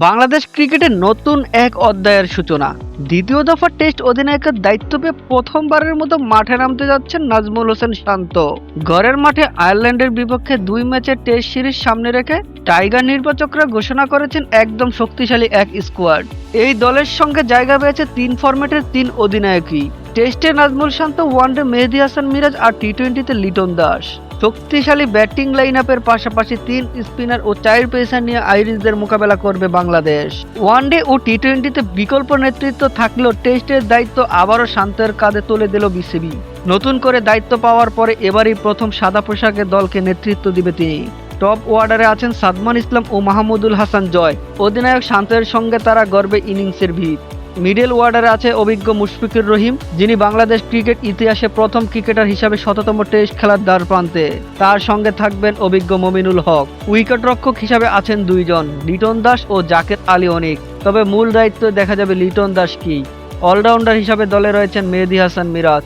বাংলাদেশ ক্রিকেটে নতুন এক অধ্যায়ের সূচনা। দ্বিতীয় দফা টেস্ট অধিনায়কের দায়িত্ব পেয়ে প্রথমবারের মতো মাঠে নামতে যাচ্ছেন নাজমুল হোসেন শান্ত। ঘরের মাঠে আয়ারল্যান্ডের বিপক্ষে দুই ম্যাচের টেস্ট সিরিজ সামনে রেখে টাইগার নির্বাচকরা ঘোষণা করেছেন একদম শক্তিশালী এক স্কোয়াড। এই দলের সঙ্গে জায়গা পেয়েছে তিন ফরম্যাটের তিন অধিনায়কই। টেস্টে নাজমুল শান্ত, ওয়ানডে মেহেদি হাসান মিরাজ আর টি টোয়েন্টিতে লিটন দাস। শক্তিশালী ব্যাটিং লাইন আপের পাশাপাশি তিন স্পিনার ও চার পেসার নিয়ে আইরিশদের মোকাবেলা করবে বাংলাদেশ। ওয়ানডে ও টি টোয়েন্টিতে বিকল্প নেতৃত্ব থাকলেও টেস্টের দায়িত্ব আবারও শান্তের কাঁধে তুলে দিল বিসিবি। নতুন করে দায়িত্ব পাওয়ার পরে এবারই প্রথম সাদা পোশাকে দলকে নেতৃত্ব দিবে তিনি। টপ ওয়ার্ডারে আছেন সাদমান ইসলাম ও মাহমুদুল হাসান জয়। অধিনায়ক শান্তের সঙ্গে তারা গর্বে ইনিংসের ভিত। মিডল ওয়ার্ডারে আছে অভিজ্ঞ মুশফিকুর রহিম, যিনি বাংলাদেশ ক্রিকেট ইতিহাসে প্রথম ক্রিকেটার হিসাবে শততম টেস্ট খেলার দ্বার প্রান্তে। তার সঙ্গে থাকবেন অভিজ্ঞ মমিনুল হক। উইকেট রক্ষক হিসাবে আছেন দুইজন, লিটন দাস ও জাকের আলী অনিক। তবে মূল দায়িত্ব দেখা যাবে লিটন দাস কি? অলরাউন্ডার হিসাবে দলে রয়েছেন মেহেদি হাসান মিরাজ।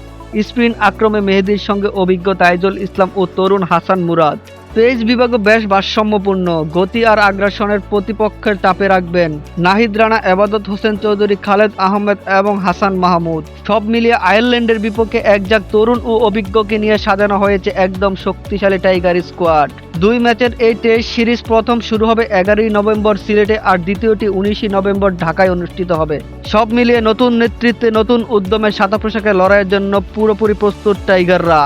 স্পিন আক্রমে মেহেদির সঙ্গে অভিজ্ঞ তাইজুল ইসলাম ও তরুণ হাসান মুরাদ। পেজ বিভাগও বেশ ভারসাম্যপূর্ণ, গতি আর আগ্রাসনের প্রতিপক্ষের চাপে রাখবেন নাহিদ রানা, এবাদত হোসেন চৌধুরী, খালেদ আহমেদ এবং হাসান মাহমুদ। সব মিলিয়ে আয়ারল্যান্ডের বিপক্ষে একজাক তরুণ ও অভিজ্ঞকে নিয়ে সাজানো হয়েছে একদম শক্তিশালী টাইগার স্কোয়াড। দুই ম্যাচের এই টেস্ট সিরিজ প্রথম শুরু হবে এগারোই নভেম্বর সিলেটে আর দ্বিতীয়টি উনিশে নভেম্বর ঢাকায় অনুষ্ঠিত হবে। সব মিলিয়ে নতুন নেতৃত্বে নতুন উদ্যমে সাদা পোশাকে লড়াইয়ের জন্য পুরোপুরি প্রস্তুত টাইগাররা।